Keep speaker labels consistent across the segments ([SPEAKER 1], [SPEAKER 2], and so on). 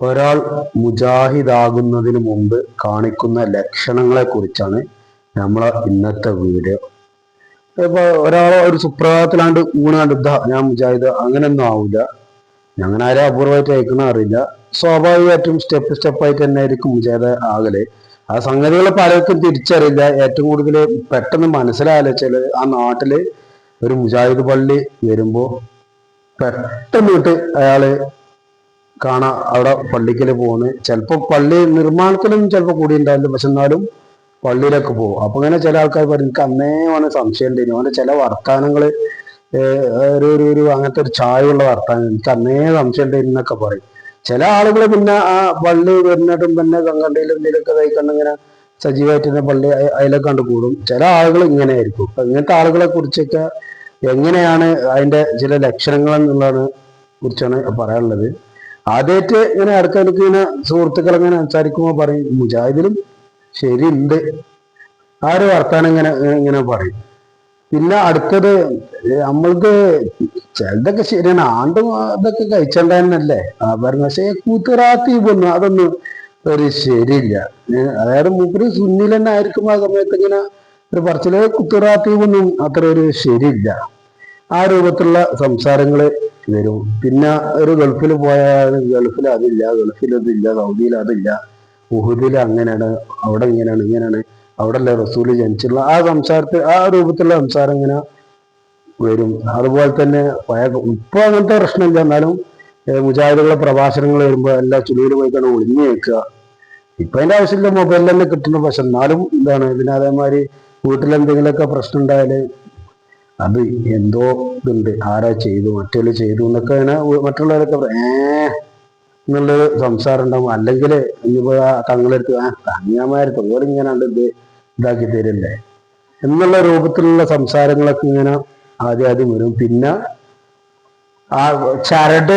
[SPEAKER 1] ഒരാൾ മുജാഹിദാകുന്നതിന് മുമ്പ് കാണിക്കുന്ന ലക്ഷണങ്ങളെ കുറിച്ചാണ് നമ്മളെ ഇന്നത്തെ വീഡിയോ. ഇപ്പൊ ഒരാൾ ഒരു സുപ്രഭാതത്തിലാണ്ട് ഊണാണ്ട് ഇതാ ഞാൻ മുജാഹിദ് അങ്ങനെയൊന്നും ആവില്ല അങ്ങനെ ആരെ അപൂർവമായിട്ട് അയക്കണ അറിയില്ല. സ്വാഭാവികമായിട്ടും സ്റ്റെപ്പ് സ്റ്റെപ്പായിട്ട് തന്നെ ആയിരിക്കും മുജാഹിദ് ആകൽ. ആ സംഗതികൾ പലർക്കും തിരിച്ചറിയില്ല. ഏറ്റവും കൂടുതൽ പെട്ടെന്ന് മനസ്സിലായാലും വെച്ചാൽ ആ നാട്ടിൽ ഒരു മുജാഹിദ് പള്ളി വരുമ്പോ പെട്ടെന്ന് വിട്ട് അയാൾ കാണാം അവിടെ പള്ളിക്കൽ പോകുന്നത് ചിലപ്പോൾ പള്ളി നിർമ്മാണത്തിലും ചിലപ്പോൾ കൂടി ഉണ്ടാവില്ല പക്ഷെ എന്നാലും പള്ളിയിലൊക്കെ പോകും. അപ്പൊ ഇങ്ങനെ ചില ആൾക്കാർ പറയും എനിക്ക് അന്നേ അവന് സംശയം ഉണ്ടായിരുന്നു അവന്റെ ചില വർത്താനങ്ങൾ ഒരു ഒരു ഒരു അങ്ങനത്തെ ഒരു ചായയുള്ള വർത്താനം. എനിക്ക് അന്നേ സംശയം ഉണ്ടായിരുന്നു എന്നൊക്കെ പറയും. ചില ആളുകൾ പിന്നെ ആ പള്ളി വരുന്നിട്ടും പിന്നെ കങ്കണ്ടിയിലും എന്തെങ്കിലുമൊക്കെ കഴിക്കണ്ട് ഇങ്ങനെ സജീവമായിട്ട് പള്ളി അതിലൊക്കെ കണ്ട് കൂടും. ചില ആളുകൾ ഇങ്ങനെ ആയിരിക്കും. അപ്പൊ ഇങ്ങനത്തെ ആളുകളെ കുറിച്ചൊക്കെ എങ്ങനെയാണ് അതിന്റെ ചില ലക്ഷണങ്ങൾ എന്നുള്ളതാണ് കുറിച്ചാണ് പറയാനുള്ളത്. ആദ്യമായിട്ട് ഇങ്ങനെ ഇടയ്ക്കിടയ്ക്ക് ഇങ്ങനെ സുഹൃത്തുക്കൾ ഇങ്ങനെ സംസാരിക്കുമ്പോൾ പറയും മുജാഹിദിലും ശരിയുണ്ട്. ആ ഒരു വർത്താനം ഇങ്ങനെ ഇങ്ങനെ പറയും. പിന്നെ അടുത്തത് നമ്മൾക്ക് ചിലതൊക്കെ ശരിയാണ്. ആണ്ടും അതൊക്കെ കഴിച്ചണ്ടല്ലേ പറഞ്ഞ പക്ഷേ കൂത്തുറാത്തി പോന്നു അതൊന്നും ഒരു ശരിയില്ല. അതായത് മൂപ്പര് സുന്നിൽ തന്നെ ആയിരിക്കും ആ സമയത്ത് ഇങ്ങനെ ഒരു പറച്ചിലെ കുത്തുറാത്തി ഒന്നും അത്ര ഒരു ശരിയില്ല. ആ രൂപത്തിലുള്ള സംസാരങ്ങൾ വരും. പിന്നെ ഒരു ഗൾഫിൽ പോയാൽ ഗൾഫിൽ അതില്ല ഗൾഫിൽ അതില്ല സൗദിയിൽ അതില്ല ഉഹുദിൽ അങ്ങനെയാണ് അവിടെ ഇങ്ങനെയാണ് ഇങ്ങനെയാണ് അവിടെ അല്ലേ റസൂൽ ജനിച്ചിട്ടുള്ള. ആ സംസാരത്തിൽ ആ രൂപത്തിലുള്ള സംസാരം ഇങ്ങനെ വരും. അതുപോലെ തന്നെ ഇപ്പൊ അങ്ങനത്തെ പ്രശ്നമില്ല. എന്നാലും മുജാഹിദുകളുടെ പ്രഭാഷണങ്ങൾ വരുമ്പോൾ എല്ലാ ചുളിയിൽ പോയി കണ്ട് ഒളിഞ്ഞു വെക്കുക ഇപ്പൊ അതിന്റെ ആവശ്യമില്ല. മൊബൈലിൽ തന്നെ കിട്ടുന്ന പക്ഷെ എന്നാലും ഇതാണ് പിന്നെ അതേമാതിരി വീട്ടിലെന്തെങ്കിലുമൊക്കെ പ്രശ്നം ഉണ്ടായാൽ അത് എന്തോ ഇതുണ്ട്. ആരാ ചെയ്തു? മറ്റേ ചെയ്തു എന്നൊക്കെ ഇങ്ങനെ മറ്റുള്ളവരൊക്കെ ഏ എന്നുള്ളൊരു സംസാരം ഉണ്ടാവും. അല്ലെങ്കിൽ ഇനിയിപ്പോ ആ തങ്ങളെടുത്ത് ആ തങ്ങന്മാര് ഉണ്ട് ഇത് ഇതാക്കി തരില്ലേ? എന്നുള്ള രൂപത്തിലുള്ള സംസാരങ്ങളൊക്കെ ഇങ്ങനെ ആദ്യം ആദ്യം വരും. പിന്നെ ആ ചരട്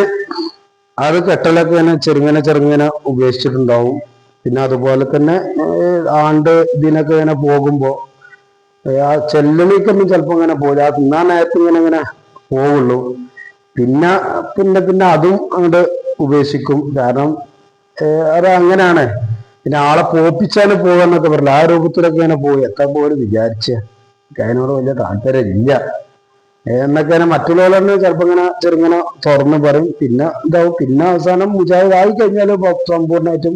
[SPEAKER 1] അത് കെട്ടലൊക്കെ ഇങ്ങനെ ചെറുങ്ങനെ ചെറുങ്ങനെ ഉപേക്ഷിച്ചിട്ടുണ്ടാവും. പിന്നെ അതുപോലെ തന്നെ ആണ്ട് ഇതിനൊക്കെ ഇങ്ങനെ പോകുമ്പോ ഏഹ് ആ ചെല്ലണിക്കൊന്നും ചിലപ്പോ അങ്ങനെ പോകില്ല ആ തിന്നാൻ നേരത്തെ ഇങ്ങനെ അങ്ങനെ പോവുള്ളൂ. പിന്നെ പിന്നെ പിന്നെ അതും അങ്ങോട്ട് ഉപേക്ഷിക്കും. കാരണം അത് അങ്ങനെയാണ്. പിന്നെ ആളെ പോപ്പിച്ചാൽ പോകാന്നൊക്കെ പറയില്ല ആ രൂപത്തിലൊക്കെ ഇങ്ങനെ പോയി. എത്ര പോലും വിചാരിച്ച. അതിനോട് വലിയ താല്പര്യമില്ല. എന്നൊക്കെ ഇങ്ങനെ മറ്റുള്ളവരെ ചിലപ്പോ ഇങ്ങനെ ചെറുങ്ങനെ തുറന്ന് പറയും. പിന്നെ ഇതാവും. പിന്നെ അവസാനം മുജാഹിദ് ആയി കഴിഞ്ഞാൽ സമ്പൂർണമായിട്ടും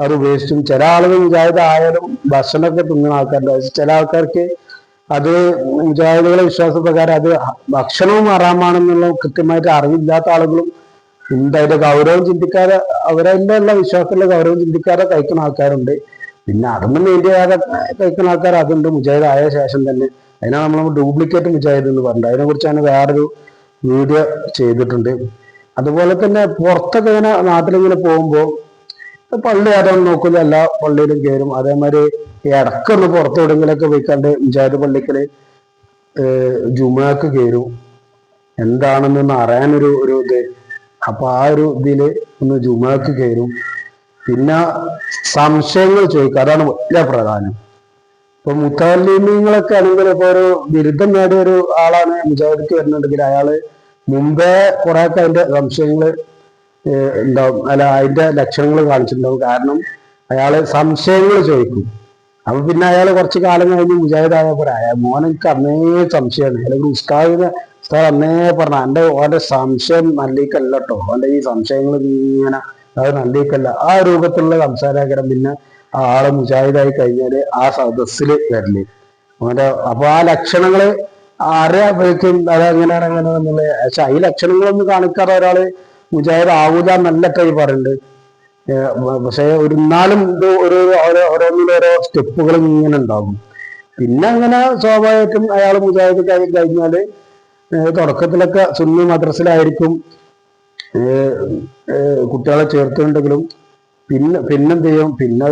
[SPEAKER 1] അത് ഉപേക്ഷിച്ചും ചില ആളുകൾ മുജാഹിദ് ആയാലും ഭക്ഷണമൊക്കെ തിന്നുന്ന ആൾക്കാരുണ്ട് ചില ആൾക്കാർക്ക് അത് മുജാഹിദുകളെ വിശ്വാസപ്രകാരം അത് ഭക്ഷണവും ഹറാമാണെന്നുള്ള കൃത്യമായിട്ട് അറിവില്ലാത്ത ആളുകളും ഉണ്ട്. അതിന്റെ ഗൗരവം ചിന്തിക്കാതെ അവരതിന്റെ ഉള്ള വിശ്വാസത്തിലുള്ള ഗൗരവം ചിന്തിക്കാതെ കഴിക്കുന്ന ആൾക്കാരുണ്ട്. പിന്നെ അതൊന്നും മെയിന്റെ ചെയ്യാതെ കഴിക്കുന്ന ആൾക്കാർ അതുണ്ട്. മുജാഹിദ് ആയ ശേഷം തന്നെ അതിനാണ് നമ്മൾ ഡ്യൂപ്ലിക്കേറ്റ് മുജാഹിദ് എന്ന് പറഞ്ഞത്. അതിനെ കുറിച്ചാണ് വേറൊരു വീഡിയോ ചെയ്തിട്ടുണ്ട്. അതുപോലെ തന്നെ പുറത്തൊക്കെ ഇങ്ങനെ നാട്ടിലിങ്ങനെ പോകുമ്പോൾ പള്ളി ആരും നോക്കില്ല എല്ലാ പള്ളിയിലും കയറും. അതേമാതിരി ഇടക്കൊന്ന് പുറത്തെവിടെങ്കിലൊക്കെ പോയിക്കാണ്ട് മുജാഹിദ് പള്ളിക്കൽ ജുമാക്ക് കയറും. എന്താണെന്നൊന്ന് അറിയാനൊരു ഒരു ഇത്. അപ്പൊ ആ ഒരു ഇതിൽ ഒന്ന് ജുമാക്ക് കയറും. പിന്നെ സംശയങ്ങൾ ചോദിക്കുക അതാണ് വലിയ പ്രധാനം. ഇപ്പൊ മുത്താലിമീങ്ങളൊക്കെ ആണെങ്കിൽ ഇപ്പൊ ഒരു ബിരുദം നേടിയ ഒരു ആളാണ് മുജാഹിദ് വരുന്നുണ്ടെങ്കിൽ അയാൾ മുമ്പേ കുറെ ഒക്കെ അതിന്റെ സംശയങ്ങൾ ഉണ്ടാവും അല്ല അതിന്റെ ലക്ഷണങ്ങൾ കാണിച്ചിട്ടുണ്ടാവും. കാരണം അയാൾ സംശയങ്ങൾ ചോദിക്കും. അപ്പൊ പിന്നെ അയാൾ കുറച്ച് കാലം കഴിഞ്ഞ് മുജാഹിദായ പോരാ മോനക്ക് അന്നേ സംശയമാണ്. അല്ലെങ്കിൽ ഉസ്താദിനെ ഉസ്താദ് അന്നേ പറഞ്ഞ എന്റെ ഓന്റെ സംശയം നല്ലിക്കല്ല കേട്ടോ ഈ സംശയങ്ങൾ ഇങ്ങനെ അത് നല്ലിക്കല്ല ആ രൂപത്തിലുള്ള സംസാരാഗ്രഹം പിന്നെ ആ ആൾ മുജാഹിദായി കഴിഞ്ഞാൽ ആ സദസ്സിൽ വരൽ. അവന്റെ അപ്പൊ ആ ലക്ഷണങ്ങൾ അറിയാൻ അത് എങ്ങനെയാണ് അങ്ങനെ പക്ഷെ ഈ ലക്ഷണങ്ങളൊന്നും കാണിക്കാതെ ഒരാൾ മുജാഹിദ് ആവൂല എന്നല്ല കൈ പറയുന്നുണ്ട് പക്ഷേ ഒരു നാളും ഇത് ഓരോ ഓരോന്നിലും ഓരോ സ്റ്റെപ്പുകൾ ഇങ്ങനെ ഉണ്ടാകും പിന്നെ അങ്ങനെ സ്വാഭാവികമായിട്ടും അയാൾ മുജാഹിദ് കഴിഞ്ഞാൽ തുടക്കത്തിലൊക്കെ സുന്നി മദ്രസിലായിരിക്കും. കുട്ടികളെ ചേർത്തുണ്ടെങ്കിലും പിന്നെ പിന്നെന്ത് ചെയ്യും? പിന്നെ